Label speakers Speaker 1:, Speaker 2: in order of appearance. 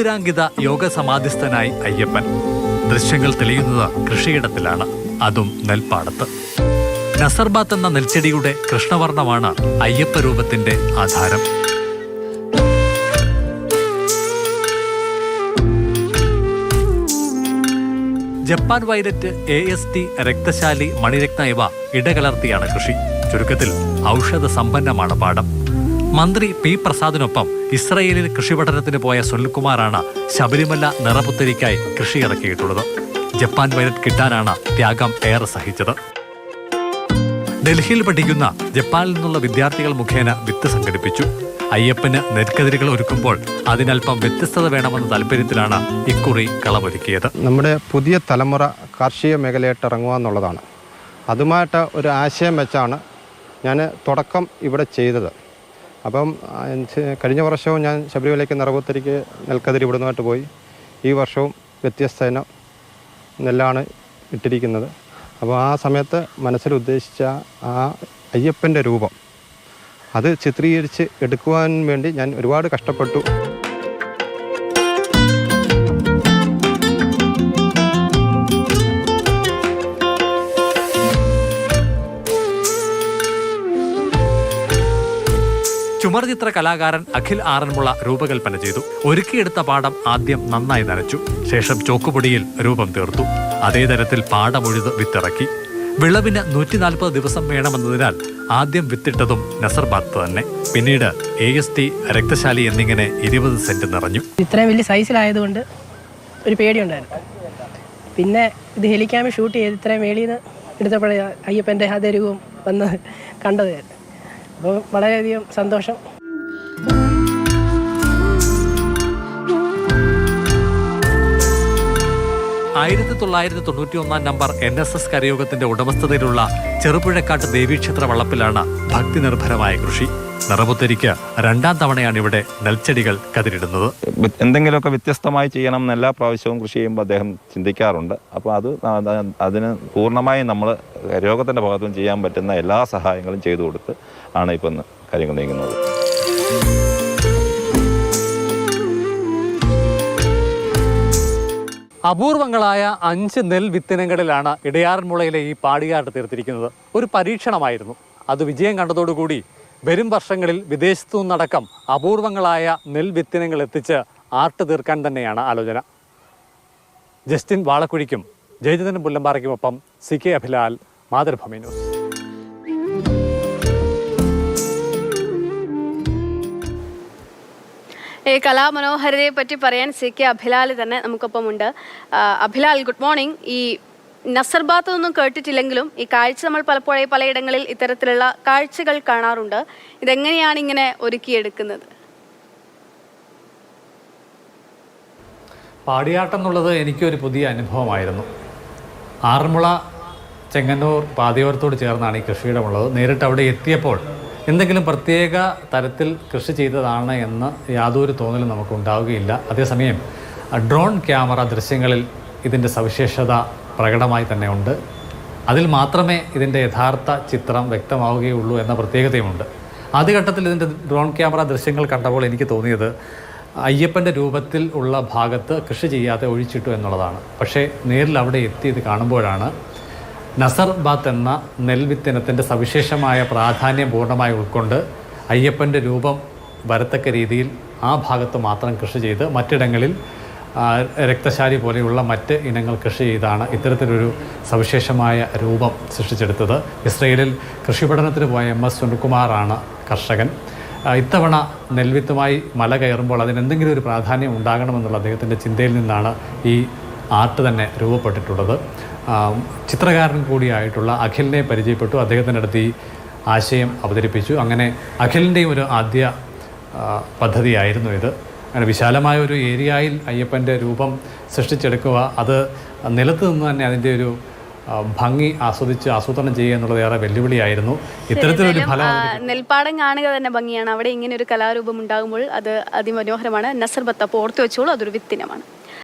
Speaker 1: ചിന്മുദ്രാങ്കിത യോഗ സമാധിസ്ഥനായി അയ്യപ്പൻ. ദൃശ്യങ്ങൾ തെളിയുന്നത് കൃഷിയിടത്തിലാണ്. അതും നെൽപ്പാടത്ത്. നസർബാത്ത് എന്ന നെൽച്ചെടിയുടെ കൃഷ്ണവർണമാണ് അയ്യപ്പ രൂപത്തിന്റെ ആധാരം. Japan violet A S T രക്തശാലി മണിരത്ന ഇവ ഇടകലർത്തിയാണ് കൃഷി. ചുരുക്കത്തിൽ ഔഷധ സമ്പന്നമാണ് പാടം മന്ത്രി പി പ്രസാദിനൊപ്പം ഇസ്രയേലിൽ കൃഷി പഠനത്തിന് പോയ സുനിൽകുമാറാണ് ശബരിമല നിറപുത്തരിക്കായി കൃഷി ഇറക്കിയിട്ടുള്ളത്. ജപ്പാൻ വൈലറ്റ് കിട്ടാനാണ് ത്യാഗം ഏറെ സഹിച്ചത്. ഡൽഹിയിൽ പഠിക്കുന്ന ജപ്പാനിൽ നിന്നുള്ള വിദ്യാർത്ഥികൾ മുഖേന വിത്ത് സംഘടിപ്പിച്ചു. അയ്യപ്പന് നെൽക്കതിരുകൾ ഒരുക്കുമ്പോൾ അതിനൽപ്പം വ്യത്യസ്തത വേണമെന്ന താല്പര്യത്തിലാണ് ഇക്കുറി കളമൊരുക്കിയത്.
Speaker 2: നമ്മുടെ പുതിയ തലമുറ കാർഷിക മേഖലയായിട്ട് ഇറങ്ങുക എന്നുള്ളതാണ്. അതുമായിട്ട് ഒരു ആശയം വെച്ചാണ് ഞാൻ തുടക്കം ഇവിടെ ചെയ്തത്. അപ്പം കഴിഞ്ഞ വർഷവും ഞാൻ ശബരിമലയ്ക്ക് നിറകുത്തരിക്ക് നെൽക്കതിരി ഇവിടുന്നുമായിട്ട് പോയി. ഈ വർഷവും വ്യത്യസ്ത ഇനം നെല്ലാണ് ഇട്ടിരിക്കുന്നത്. അപ്പോൾ ആ സമയത്ത് മനസ്സിൽ ഉദ്ദേശിച്ച ആ അയ്യപ്പന്റെ രൂപം അത് ചിത്രീകരിച്ച് എടുക്കുവാൻ വേണ്ടി ഞാൻ ഒരുപാട് കഷ്ടപ്പെട്ടു.
Speaker 1: ചുമർചിത്ര കലാകാരൻ അഖിൽ ആറന്മുള രൂപകൽപ്പന ചെയ്തു. ഒരുക്കിയെടുത്ത പാഠം ആദ്യം നന്നായി നനച്ചു. ശേഷം ചോക്കുപൊടിയിൽ രൂപം തീർത്തു. അതേ തരത്തിൽ പാടമൊഴുത് വിത്തിറക്കി. വിളവിന് നൂറ്റി നാൽപ്പത് ദിവസം വേണമെന്നതിനാൽ ആദ്യം വിത്തിട്ടതും നസർബാത്ത് തന്നെ. പിന്നീട് എ എസ് ടി രക്തശാലി എന്നിങ്ങനെ ഇരുപത് സെന്റ് നിറഞ്ഞു.
Speaker 3: ഇത്രയും വലിയ സൈസിലായതുകൊണ്ട് ഒരു പേടിയുണ്ടായിരുന്നു. പിന്നെ ഇത് ഹെലിക്യാമിൽ ഷൂട്ട് ചെയ്ത് ഇത്രയും വേളിന്ന് എടുത്തപ്പോഴേ അയ്യപ്പന്റെ അതേ രൂപം വന്ന് കണ്ടത് ഞാൻ അപ്പോൾ വളരെയധികം സന്തോഷം.
Speaker 1: ആയിരത്തി തൊള്ളായിരത്തി തൊണ്ണൂറ്റി ഒന്നാം നമ്പർ എൻ എസ് എസ് കരയോഗത്തിന്റെ ഉടമസ്ഥതയിലുള്ള ചെറുപുഴക്കാട്ട് ദേവീക്ഷേത്ര വള്ളപ്പിലാണ് ഭക്തി നിർഭരമായ കൃഷി. നിറപുത്തരിക്ക് രണ്ടാം തവണയാണ് ഇവിടെ നെൽച്ചെടികൾ കതിരിടുന്നത്.
Speaker 4: എന്തെങ്കിലുമൊക്കെ വ്യത്യസ്തമായി ചെയ്യണം എന്ന് എല്ലാ പ്രാവശ്യവും കൃഷി ചെയ്യുമ്പോൾ അദ്ദേഹം ചിന്തിക്കാറുണ്ട്. അപ്പോൾ അത് അത് അതിന് പൂർണമായും നമ്മൾ രോഗത്തിന്റെ ഭാഗത്തും ചെയ്യാൻ പറ്റുന്ന എല്ലാ സഹായങ്ങളും ചെയ്തു കൊടുത്ത് ആണ് ഇപ്പം കാര്യങ്ങൾ നീങ്ങുന്നത്.
Speaker 1: അപൂർവങ്ങളായ അഞ്ച് നെൽ വിത്തിനങ്ങളിലാണ് ഇടയാറന്മുളയിലെ ഈ പാടിയാട്ട് തീർത്തിരിക്കുന്നത്. ഒരു പരീക്ഷണമായിരുന്നു. അത് വിജയം കണ്ടതോടുകൂടി വരും വർഷങ്ങളിൽ വിദേശത്തു നിന്നടക്കം അപൂർവങ്ങളായ നെൽ വിത്തിനങ്ങൾ എത്തിച്ച് ആർട്ട് തീർക്കാൻ തന്നെയാണ് ആലോചന. ജസ്റ്റിൻ വാളക്കുഴിക്കും Jayachandran പുല്ലമ്പാറയ്ക്കുമൊപ്പം C K Abhilal Mathrubhumi news.
Speaker 5: ഈ കലാമനോഹരതയെ പറ്റി പറയാൻ സി കെ അഭിലാൽ തന്നെ നമുക്കൊപ്പം ഉണ്ട് അഭിലാൽ ഗുഡ് മോർണിംഗ് ഈ നസർബാത്ത് ഒന്നും കേട്ടിട്ടില്ലെങ്കിലും ഈ കാഴ്ച നമ്മൾ പലപ്പോഴേ പലയിടങ്ങളിൽ ഇത്തരത്തിലുള്ള കാഴ്ചകൾ കാണാറുണ്ട്. ഇതെങ്ങനെയാണ് ഇങ്ങനെ ഒരുക്കിയെടുക്കുന്നത്?
Speaker 1: പാടിയാട്ടം എന്നുള്ളത് എനിക്കൊരു പുതിയ അനുഭവമായിരുന്നു. ആറന്മുള ചെങ്ങന്നൂർ പാതയോരത്തോട് ചേർന്നാണ് ഈ കൃഷിയിടമുള്ളത് നേരിട്ട് അവിടെ എത്തിയപ്പോൾ എന്തെങ്കിലും പ്രത്യേക തരത്തിൽ കൃഷി ചെയ്തതാണ് എന്ന് യാതൊരു തോന്നലും നമുക്ക് ഉണ്ടാവുകയില്ല അതേസമയം ഡ്രോൺ ക്യാമറ ദൃശ്യങ്ങളിൽ ഇതിന്റെ സവിശേഷത പ്രകടമായി തന്നെ ഉണ്ട്. അതിൽ മാത്രമേ ഇതിന്റെ യഥാർത്ഥ ചിത്രം വ്യക്തമാവുകയുള്ളൂ എന്ന പ്രത്യേകതയുമുണ്ട്. ആദ്യഘട്ടത്തിൽ ഇതിന്റെ ഡ്രോൺ ക്യാമറ ദൃശ്യങ്ങൾ കണ്ടപ്പോൾ എനിക്ക് തോന്നിയത് അയ്യപ്പന്റെ രൂപത്തിൽ ഉള്ള ഭാഗത്ത് കൃഷി ചെയ്യാതെ ഒഴിച്ചിട്ടു എന്നുള്ളതാണ്. പക്ഷേ നേരിൽ അവിടെ എത്തി ഇത് കാണുമ്പോഴാണ് നസർ ബാത്ത് എന്ന നെൽവിത്തിനത്തിന്റെ സവിശേഷമായ പ്രാധാന്യം പൂർണമായി ഉൾക്കൊണ്ട് അയ്യപ്പന്റെ രൂപം വരത്തക്ക രീതിയിൽ ആ ഭാഗത്ത് മാത്രം കൃഷി ചെയ്ത് മറ്റിടങ്ങളിൽ രക്തശാലി പോലെയുള്ള മറ്റ് ഇനങ്ങൾ കൃഷി ചെയ്താണ് ഇത്തരത്തിലൊരു സവിശേഷമായ രൂപം സൃഷ്ടിച്ചെടുത്തത്. ഇസ്രയേലിൽ കൃഷി പഠനത്തിന് പോയ എം എസ് സുനിൽകുമാറാണ് കർഷകൻ. ഇത്തവണ നെൽവിത്തുമായി മല കയറുമ്പോൾ അതിനെന്തെങ്കിലും ഒരു പ്രാധാന്യം ഉണ്ടാകണമെന്നുള്ള അദ്ദേഹത്തിന്റെ ചിന്തയിൽ നിന്നാണ് ഈ ആർട്ട് തന്നെ രൂപപ്പെട്ടിട്ടുള്ളത്. ചിത്രകാരൻ കൂടിയായിട്ടുള്ള അഖിലിനെ പരിചയപ്പെട്ടു. അദ്ദേഹത്തിന്റെ അടുത്ത് ഈ ആശയം അവതരിപ്പിച്ചു. അങ്ങനെ അഖിലിന്റെയും ഒരു ആദ്യ പദ്ധതിയായിരുന്നു ഇത്. അങ്ങനെ വിശാലമായ ഒരു ഏരിയയിൽ അയ്യപ്പന്റെ രൂപം സൃഷ്ടിച്ചെടുക്കുക അത് നിലത്ത് നിന്ന് തന്നെ അതിന്റെ ഒരു ഭംഗി ആസ്വദിച്ച് ആസൂത്രണം ചെയ്യുക എന്നുള്ളത് ഏറെ വെല്ലുവിളിയായിരുന്നു. ഇത്തരത്തിലൊരു ഫലം
Speaker 5: നെൽപ്പാടം കാണുക തന്നെ ഭംഗിയാണ്. അവിടെ ഇങ്ങനെ ഒരു കലാരൂപം ഉണ്ടാകുമ്പോൾ അത് അതിമനോഹരമാണ്. നസർ ബത്ത അപ്പോൾ ഓർത്തു വെച്ചോളൂ അതൊരു വിത്തിനമാണ്.